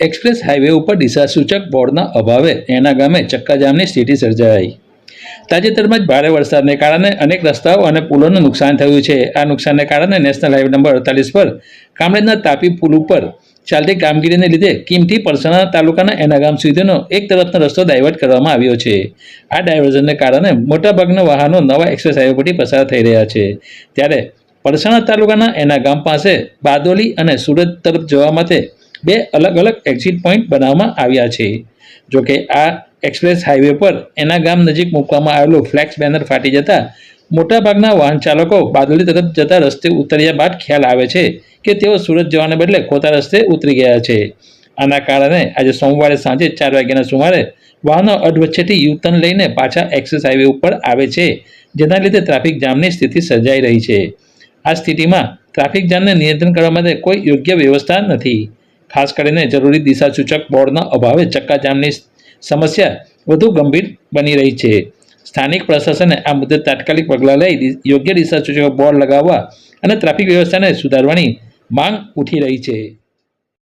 Express highway ઉપર દિશાસૂચક બોર્ડના અભાવે એના ગામે ચક્કાજામની સ્થિતિ સર્જાઈ. તાજેતરમાં જ ભારે વરસાદને કારણે અનેક રસ્તાઓ અને પુલોનું નુકસાન થયું છે. આ નુકસાનને કારણે નેશનલ હાઈવે નંબર અડતાલીસ પર કામરેજના તાપી પુલ ઉપર ચાલતી કામગીરીને લીધે કિમથી પરસાણા તાલુકાના એના ગામ સુધીનો એક તરફનો રસ્તો ડાયવર્ટ કરવામાં આવ્યો છે. આ ડાયવર્ઝનને કારણે મોટાભાગના વાહનો નવા એક્સપ્રેસ હાઈવે પરથી પસાર થઈ રહ્યા છે. ત્યારે પરસાણા તાલુકાના એના ગામ પાસે બાદોલી અને સુરત તરફ જવા માટે બે અલગ અલગ એક્ઝિટ પોઈન્ટ બનાવવામાં આવ્યા છે. જોકે આ એક્સપ્રેસ હાઈવે પર એના ગામ નજીક મૂકવામાં આવેલું ફ્લેક્સ બેનર ફાટી જતા મોટાભાગના વાહન ચાલકો બાદલી તરફ જતા રસ્તે ઉતર્યા બાદ ખ્યાલ આવે છે કે તેઓ સુરત જવાને બદલે ખોટા રસ્તે ઉતરી ગયા છે. આના કારણે આજે સોમવારે સાંજે ચાર વાગ્યાના સુમારે વાહનો અડવચ્છેથી યુતન લઈને પાછા એક્સપ્રેસ હાઈવે ઉપર આવે છે, જેના લીધે ટ્રાફિક જામની સ્થિતિ સર્જાઈ રહી છે. આ સ્થિતિમાં ટ્રાફિક જામને નિયંત્રણ કરવા માટે કોઈ યોગ્ય વ્યવસ્થા નથી. ખાસ કરીને જરૂરી દિશાસૂચક બોર્ડના અભાવે ચક્કાજામની સમસ્યા વધુ ગંભીર બની રહી છે. સ્થાનિક પ્રશાસને આ મુદ્દે તાત્કાલિક પગલાં લઈ યોગ્ય દિશાસૂચક બોર્ડ લગાવવા અને ટ્રાફિક વ્યવસ્થાને સુધારવાની માંગ ઉઠી રહી છે.